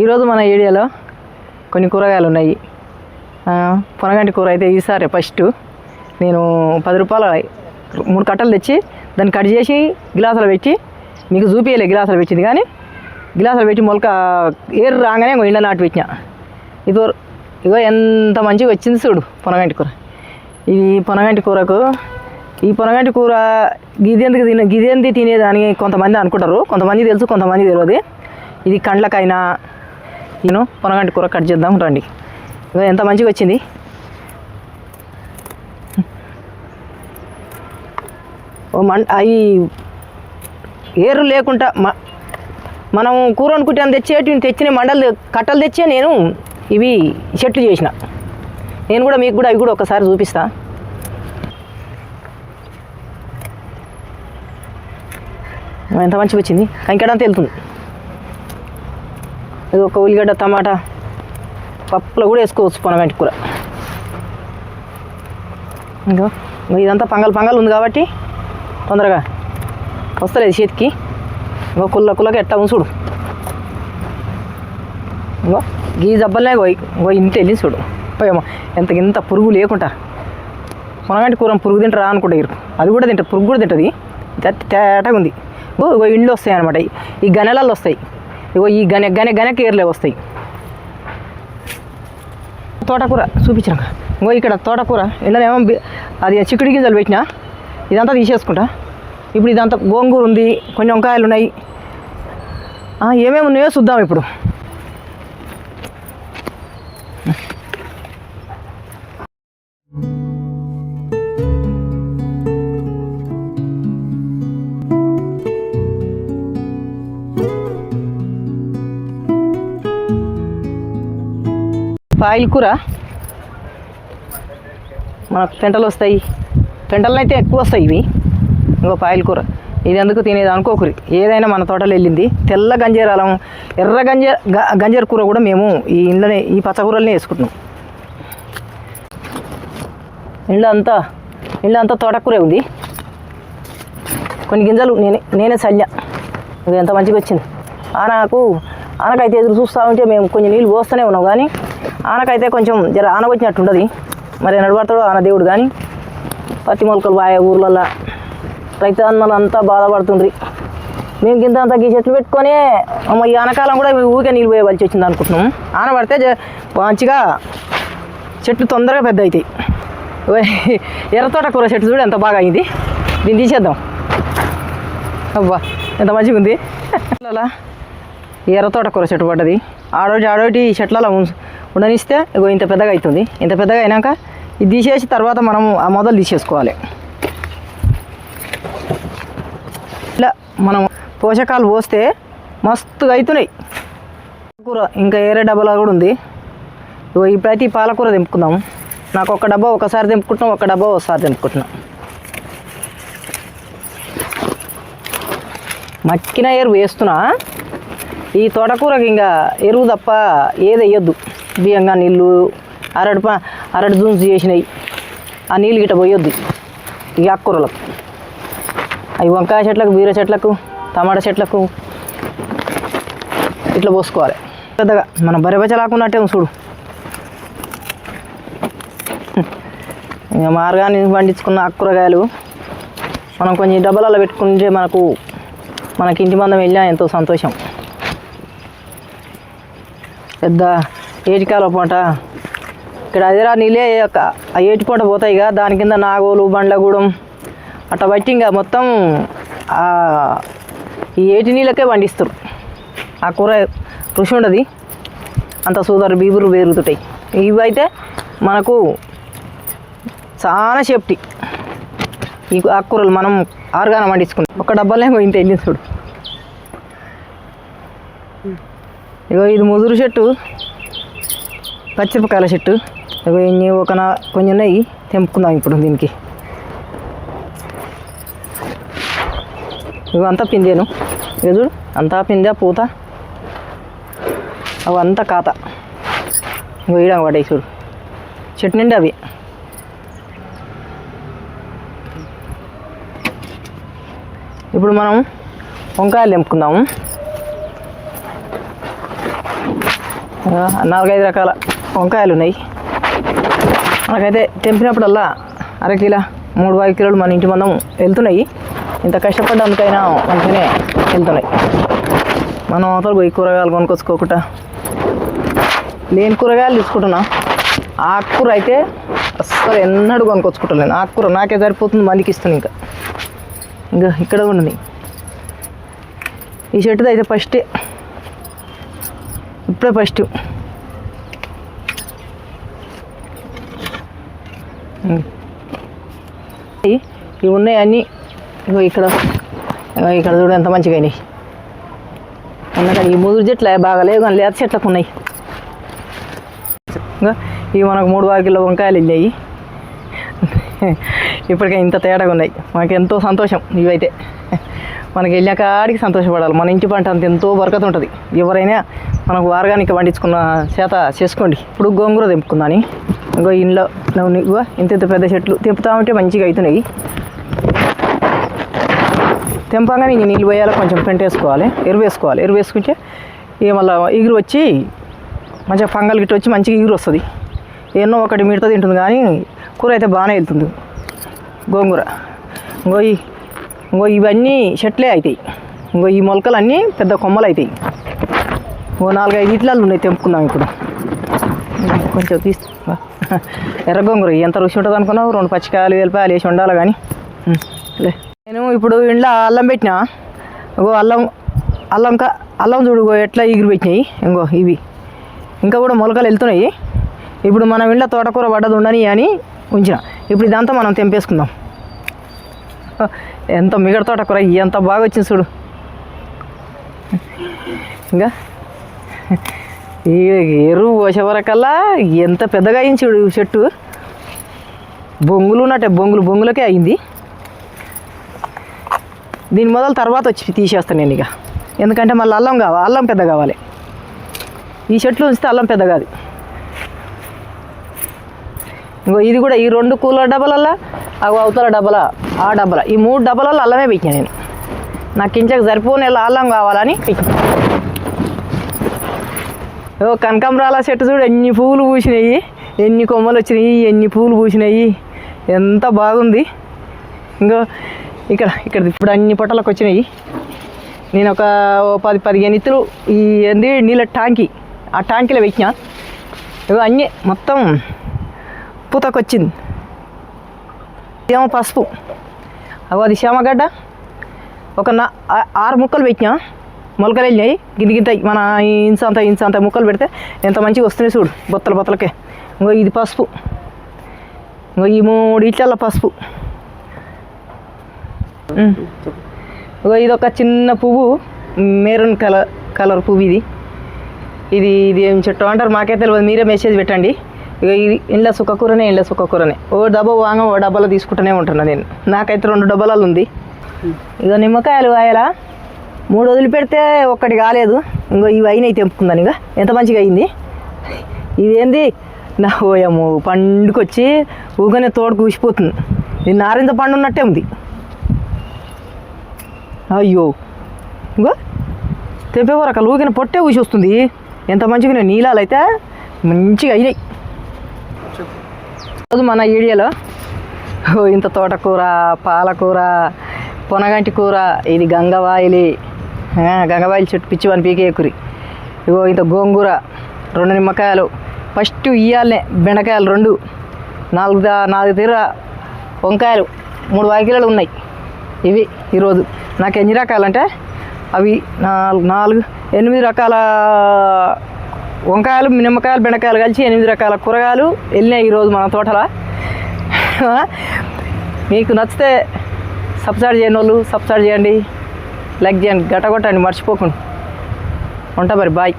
ఈరోజు మన ఏరియాలో కొన్ని కూరగాయలు ఉన్నాయి. పొనగంటి కూర అయితే ఈసారి ఫస్ట్ నేను పది రూపాయల మూడు కట్టలు తెచ్చి దాన్ని కట్ చేసి గ్లాసులు పెట్టి మీకు చూపించలే గ్లాసులు పెట్టింది కానీ గ్లాసులు పెట్టి మొలక ఏరు రాగానే ఇంకో ఇండ నాటు పెట్టిన. ఇదో ఇగో ఎంత మంచిగా వచ్చింది చూడు పొనగంటి కూర. ఈ పొనగంటి కూరకు ఈ పొనగంటి కూర గిదేందుకు తిన గిదేంది తినేదని కొంతమంది అనుకుంటారు కొంతమంది తెలుసు కొంతమంది తెలియదు. ఇది కండ్లకైనా నేను పొనగంటి కూర కట్ చేద్దాం రండి. ఎంత మంచిగా వచ్చింది? ఓ మం అవి ఏరు లేకుండా మనం కూర అనుకుంటే తెచ్చేటి తెచ్చిన మండలు కట్టలు తెచ్చే నేను ఇవి చెట్లు చేసిన. నేను కూడా మీకు కూడా అవి కూడా ఒకసారి చూపిస్తా. ఎంత మంచిగా వచ్చింది? కంకెడంతా వెళ్తుంది. ఇది ఒక ఉల్లిగడ్డ టమాటా పప్పులో కూడా వేసుకోవచ్చు పొనగంటి కూర. ఇంకో ఇదంతా పంగల్ పంగల్ ఉంది కాబట్టి తొందరగా వస్తలేదు చేతికి. ఇంకో కుల్ల కుల్లకి ఎట్టా ఉంది చూడు. ఇంకో గీ జబ్బలనే పోయి ఇంకో ఇంత వెళ్ళి చూడు. పోయేమో ఎంత ఇంత పురుగు లేకుండా. పొనగంటి కూర పురుగు తింటారా అనుకుంటా ఇరు. అది కూడా తింటారు పురుగు కూడా తింటుంది. తేటగా ఉంది. ఇగో ఇండ్లు వస్తాయి అనమాట ఈ గనెలలో వస్తాయి. ఇగో ఈ గనె గనె గనక కేర్లే వస్తాయి. తోటకూర చూపించాక ఇంకో ఇక్కడ తోటకూర ఇందులోనేమో అది చిక్కుడు గింజలు పెట్టినా ఇదంతా తీసేసుకుంటా. ఇప్పుడు ఇదంతా గోంగూర ఉంది కొన్ని వంకాయలు ఉన్నాయి. ఏమేమి ఉన్నాయో చూద్దాం ఇప్పుడు. పాయల కూర. మనకు పెంటలు వస్తాయి. పెంటలు అయితే ఎక్కువ వస్తాయి ఇవి. ఇంకో పాయల కూర. ఇది ఎందుకు తినేది అనుకోకరి. ఏదైనా మన తోటలో వెళ్ళింది. తెల్ల గంజేరాలం ఎర్ర గంజే గ- గంజేర కూర కూడా మేము ఈ ఇండ్లనే ఈ పచ్చకూరలనే వేసుకుంటున్నాం. ఇండ్ల అంతా ఇండ్ల అంతా తోటకూరే ఉంది. కొన్ని గింజలు నేనే నేనే చల్ల. ఇది ఎంత మంచిగా వచ్చింది. ఆనకు ఆనకైతే ఎదురు చూస్తూ ఉంటే మేము కొంచెం నీళ్ళు పోస్తూనే ఉన్నాం. కానీ ఆనకైతే కొంచెం జర ఆన వచ్చినట్టు మరి నడబడతాడు ఆన దేవుడు కానీ పత్తి మొలకలు బాగా ఊర్లల్లో రైతాన్నలు అంతా బాధపడుతుండ్రి. మేము గింత అంతా గీ చెట్లు పెట్టుకొని అమ్మ ఈ ఆనకాలం కూడా ఊరికే నీళ్ళు పోయవలసి వచ్చింది అనుకుంటున్నాం. ఆనబడితే మంచిగా చెట్లు తొందరగా పెద్ద అవుతాయి ఎర్రతోట కూర చెట్టు చూడు ఎంత బాగా అయింది. దీన్ని తీసేద్దాం. అబ్బా ఎంత మంచిగా ఉంది అలా ఎర్రతోట కూర చెట్టు పడ్డది. ఆడోటి ఆడోటి చెట్లలో ఉండనిస్తే ఇగో ఇంత పెద్దగా అవుతుంది. ఇంత పెద్దగా అయినాక ఇది తీసేసి తర్వాత మనం ఆ మొదలు తీసేసుకోవాలి. ఇలా మనం పోషకాలు పోస్తే మస్తుగా అవుతున్నాయి. కూర ఇంకా ఏరే డబ్బాలో కూడా ఉంది. ఇగో ఇప్పుడైతే ఈ పాలకూర తెంపుకుందాం. నాకు ఒక డబ్బా ఒకసారి తెంపుకుంటున్నాం ఒక డబ్బా ఒకసారి తెంపుకుంటున్నాం. మక్కిన ఎరువు వేస్తున్నా. ఈ తోటకూరకి ఇంకా ఎరువు తప్ప ఏది వేయద్దు. బియ్యంగా నీళ్ళు అరటి ప అరటి జూన్స్ చేసినాయి ఆ నీళ్ళు గిట్ట పోయొద్దు. ఈ ఆకుకూరలకు. అవి వంకాయ చెట్లకు బీర చెట్లకు టమాటా చెట్లకు ఇట్లా పోసుకోవాలి. పెద్దగా మనం బరిబచ్చలాకున్నట్టే చూడు. ఇంకా మార్గాన్ని పండించుకున్న ఆకుకూరగాయలు మనం కొంచెం డబ్బాలలో పెట్టుకుంటే మనకు మనకి ఇంటి మందం వెళ్ళినా ఎంతో సంతోషం. పెద్ద ఏటికాల పూట. ఇక్కడ అదిరా నీళ్ళే ఒక- ఆ ఏటి పూట పోతాయిగా దాని కింద నాగోలు బండ్లగూడెం అట్లా బట్టి ఇంకా మొత్తం ఈ ఏటి నీళ్ళకే పండిస్తారు. ఆ కూర రుచి ఉండదు. అంత సూదరు బీబులు పెరుగుతుంటాయి ఇవి అయితే మనకు చాలా సేఫ్టీ. ఈ ఆకుకూరలు మనం ఆరుగానం పండించుకుంటాం ఒక డబ్బాలేమో ఇంత ఎన్ని చూడు ఇగో ఇది ముదురు చెట్టు పచ్చిమిరపకాయల చెట్టు. ఇగో ఇన్ని ఒక నా కొన్ని ఉన్నాయి తెంపుకుందాం ఇప్పుడు దీనికి. ఇగో అంతా పిందేను. ఇక చూడు అంతా పిందే పూత? అవి అంతా కాత. ఇగో ఈడ పడ్డాయి చూడు. చెట్టు నిండి అవి. ఇప్పుడు మనం వంకాయలు తెంపుకుందాము ఆ, నాలుగైదు రకాల వంకాయలు ఉన్నాయి మనకైతే తెంపినప్పుడల్లా అరకిలా మూడు ఐదు కిలోలు మన ఇంటి మందం వెళ్తున్నాయి. ఇంత కష్టపడ్డందుకైనా మంచిగానే వెళ్తున్నాయి. మనం అవతల పోయి కూరగాయలు కొనుక్కొచ్చుకోకుండా లేని కూరగాయలు తీసుకుంటున్నా. ఆకుకూర అయితే అస్సలు ఎన్నడూ కొనుక్కొచ్చుకుంటలేను ఆకుకూర నాకే సరిపోతుంది మందికి ఇస్తాను ఇంకా. ఇంకా ఇక్కడ కూడా ఈ చెట్టుది అయితే ఫస్టే ఇప్పుడే ఫస్ట్. ఇవి ఉన్నాయి అన్నీ. ఇగో ఇక్కడ. ఇక్కడ చూడు ఎంత మంచిగా అయినాయి. అందుకని ఈ ముదురు చెట్లు బాగాలేవు కానీ లేత చెట్లకు ఉన్నాయి. ఇంకా ఇవి మనకు మూడు ఆరు కిలో వంకాయలు వెళ్ళాయి ఇప్పటికే ఇంత తేడాగా ఉన్నాయి. మనకి ఎంతో సంతోషం ఇవైతే. మనకి వెళ్ళాక ఆడికి సంతోషపడాలి. మన ఇంటి పంట అంత ఎంతో బరకత ఉంటుంది. ఎవరైనా మనకు ఆర్గానిక్ పండించుకున్న చేత చేసుకోండి. ఇప్పుడు గోంగూర తెంపుకుందాని. ఇంకో ఇంట్లో నవ్వు ఇగో ఇంత ఇంత పెద్ద చెట్లు తెంపుతా ఉంటే మంచిగా అవుతున్నాయి తెంపంగానే ఇంక నీళ్ళు పోయాలి కొంచెం పెంట వేసుకోవాలి ఎరువు వేసుకోవాలి. ఎరువు వేసుకుంటే ఇక మళ్ళీ ఎగురు వచ్చి మంచిగా ఫంగల్ గిట్ట వచ్చి మంచిగా ఎగురు వస్తుంది. ఎన్నో ఒకటి మిడత తింటుంది కానీ కూర అయితే బాగానే వెళ్తుంది గోంగూర. ఇంకో ఈ ఇంకో ఇవన్నీ చెట్లే అవుతాయి ఇంకో ఈ మొలకలు అన్నీ పెద్ద కొమ్మలు అవుతాయి ఓ నాలుగైదు ఇట్లలో ఉన్నాయి తెంపుకుందాం ఇప్పుడు. కొంచెం తీసు ఎర్ర గోంగూర. ఎంత రుచి ఉంటుంది అనుకున్నావు? రెండు పచ్చికాయలు వెల్లిపాయలు వేసి ఉండాలి కానీ. లే. నేను ఇప్పుడు ఇంట్లో అల్లం పెట్టినా. ఇంకో అల్లం అల్లం కా అల్లం చూడు ఎట్లా ఎగిరి పెట్టినాయి. ఇంకో ఇవి. ఇంకా కూడా మొలకలు వెళ్తున్నాయి. ఇప్పుడు మనం ఇంట్లో తోటకూర పడ్డది ఉండని అని ఉంచిన. ఇప్పుడు ఇదంతా మనం తెంపేసుకుందాం. ఎంత మిగడతోట కూర ఎంత బాగా వచ్చింది చూడు. ఇంకా? ఈ ఎరువు పోసేవరకల్లా ఎంత పెద్దగా అయింది చూడు చెట్టు. బొంగులు ఉన్నట్టే బొంగులు బొంగులకే అయింది. దీని మొదలు తర్వాత వచ్చి తీసేస్తాను నేను ఇక. ఎందుకంటే మళ్ళీ అల్లం కావాలి అల్లం పెద్ద కావాలి. ఈ చెట్లు ఉంచితే అల్లం పెద్ద కాదు. ఇంకో ఇది కూడా ఈ రెండు కూలర్ డబ్బాలల్లా అవి అవతల డబ్బల ఆ డబ్బల. ఈ మూడు డబ్బాలలో అల్లమే పెట్టినా నేను. నాకు ఇంచకు సరిపోని అల్లం కావాలని ఓ కనకాంబరాల చెట్టు చూడు ఎన్ని పువ్వులు పూసినాయి. ఎన్ని కొమ్మలు వచ్చినాయి ఎన్ని పువ్వులు పూసినాయి. ఎంత బాగుంది. ఇంకో ఇక్కడ ఇక్కడ ఇప్పుడు అన్ని పొట్టలకు వచ్చినాయి. నేను ఒక పది పదిహేను ఇత్తులు ఈ ఏంది నీళ్ళ ట్యాంకీ ఆ ట్యాంకీలో పెట్టినా. ఇగో అన్నీ మొత్తం పూతకొచ్చింది. ఏమో పసుపు. అగో అది శామగడ్డ ఒక నా ఆరు ముక్కలు పెట్టినా. మొలకలు వెళ్ళినాయి. గింత గింత మన ఇంచంత అంత అంత ముక్కలు పెడితే ఎంత మంచిగా వస్తున్నాయి చూడు బొత్తల బొత్తలకే. ఇంకో ఇది పసుపు. ఇంకో ఈ మూడు ఇట్ల పసుపు. ఇంకో ఇది ఒక చిన్న పువ్వు. మెరూన్ కలర్ కలర్ పువ్వు ఇది. ఇది ఇది ఏం చెట్టు అంటారు మాకే తెలియదు మీరే మెసేజ్ పెట్టండి. ఇక ఇది ఇండ్ల సుఖకూరనే ఇండ్ల సుఖకూరనే ఓ డబ్బా వాంగ ఓ డబ్బాలో తీసుకుంటూనే ఉంటున్నా నేను. నాకైతే రెండు డబ్బాలలో ఉంది. ఇక నిమ్మకాయలు కాయలా? మూడు వదిలిపెడితే ఒక్కటి కాలేదు. ఇంకో ఇవి అయినాయి తెంపుకుందాను ఇక ఎంత మంచిగా అయింది? ఇదేంది నా ఓయము పండుకొచ్చి ఊగనే తోడు కూసిపోతుంది ఇది నారింజ పండు ఉన్నట్టే ఉంది. అయ్యో. ఇంకో తెంపేవరకు ఊగిన పొట్టే ఊసి వస్తుంది. ఎంత మంచిగా నీళ్ళాలు అయితే. మంచిగా అయినాయి. రోజు మన ఏరియాలో ఓ ఇంత తోటకూర పాలకూర పొనగంటి కూర ఇది గంగవాయిలి గంగవాయిలి చెట్టు పిచ్చి వన్ పీకేకురి ఇగో ఇంత గోంగూర రెండు నిమ్మకాయలు ఫస్ట్ ఇయ్యాలనే బెండకాయలు రెండు నాలుగు నాలుగు తీర వంకాయలు మూడు వాకిలాలు ఉన్నాయి. ఇవి ఈరోజు. నాకు ఎన్ని రకాలంటే అవి నాలుగు నాలుగు ఎనిమిది రకాల వంకాయలు నిమ్మకాయలు బెండకాయలు కలిసి ఎనిమిది రకాల కూరగాయలు వెళ్ళినాయి ఈరోజు మన తోటల. మీకు నచ్చితే సబ్స్క్రైబ్ చేయని వాళ్ళు సబ్స్క్రైబ్ చేయండి. లైక్ చేయండి గట్టగొట్టండి మర్చిపోకుండా. ఉంటా మరి బాయ్.